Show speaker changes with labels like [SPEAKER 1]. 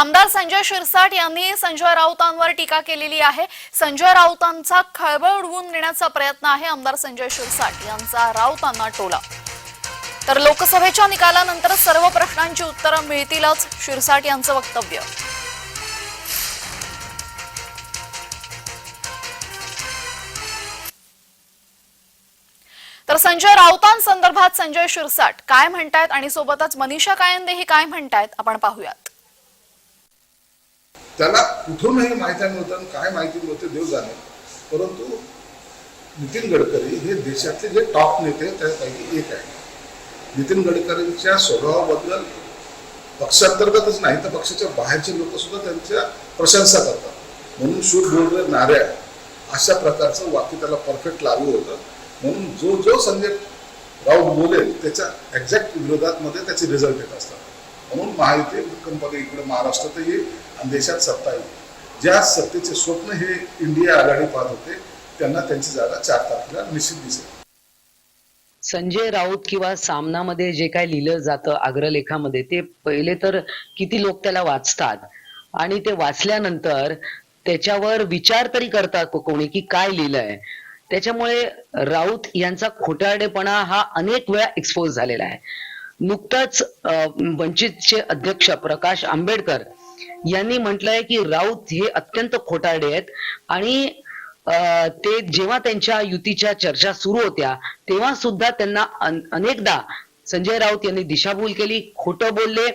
[SPEAKER 1] आमदार संजय शिरसाट यांनी संजय राऊतांवर टीका केलेली आहे. संजय राऊतांचा खळबळ उडवून देण्याचा प्रयत्न आहे आमदार संजय शिरसाट यांचा राऊतांना टोला. तर लोकसभेच्या निकालानंतर सर्व प्रश्नांची उत्तरं मिळतीलच शिरसाट यांचं वक्तव्य. तर संजय राऊतांसंदर्भात संजय शिरसाट काय म्हणतायत आणि सोबतच मनीषा कायंदेही काय म्हणतायत आपण पाहूयात.
[SPEAKER 2] त्याला कुठूनही माहिती नव्हतं आणि काय माहिती नव्हते देव जाणे. परंतु नितीन गडकरी हे देशातले जे टॉप नेते त्यापैकी एक आहे. नितीन गडकरींच्या स्वभावाबद्दल पक्षांतर्गतच नाही तर पक्षाच्या बाहेरचे लोक सुद्धा त्यांच्या प्रशंसा करतात. म्हणून शूट बोलले नाऱ्या. अशा प्रकारचं वाक्य त्याला परफेक्ट लागू होतं. म्हणून जो जो संजय राऊत बोलेल त्याच्या एक्झॅक्ट विरोधात मध्ये त्याचे रिझल्ट येत असतात. म्हणून महायुती कंपनी इकडे महाराष्ट्रात येईल आणि देशात सत्ता येईल ज्या सत्तेचे स्वप्न हे इंडिया आघाडी पाहत होते त्यांना त्यांची जागा चार तारखेला निश्चित दिसेल.
[SPEAKER 3] संजय राऊत किंवा सामनामध्ये जे काय लिहिलं जातं अग्रलेखामध्ये ते पहिले तर किती लोक त्याला वाचतात आणि ते वाचल्यानंतर त्याच्यावर विचार तरी करतात कोणी की काय लिहिलंय. त्याच्यामुळे राऊत यांचा खोटारडेपणा हा अनेक वेळा एक्सपोज झालेला आहे. नुकताच वंचितचे अध्यक्ष प्रकाश आंबेडकर यांनी म्हटलंय की राऊत हे अत्यंत खोटारडे आहेत आणि अं, ते जेव्हा त्यांच्या युतीच्या चर्चा सुरू होत्या तेव्हा सुद्धा त्यांना अन- अनेकदा संजय राऊत यांनी दिशाभूल केली खोटं बोलले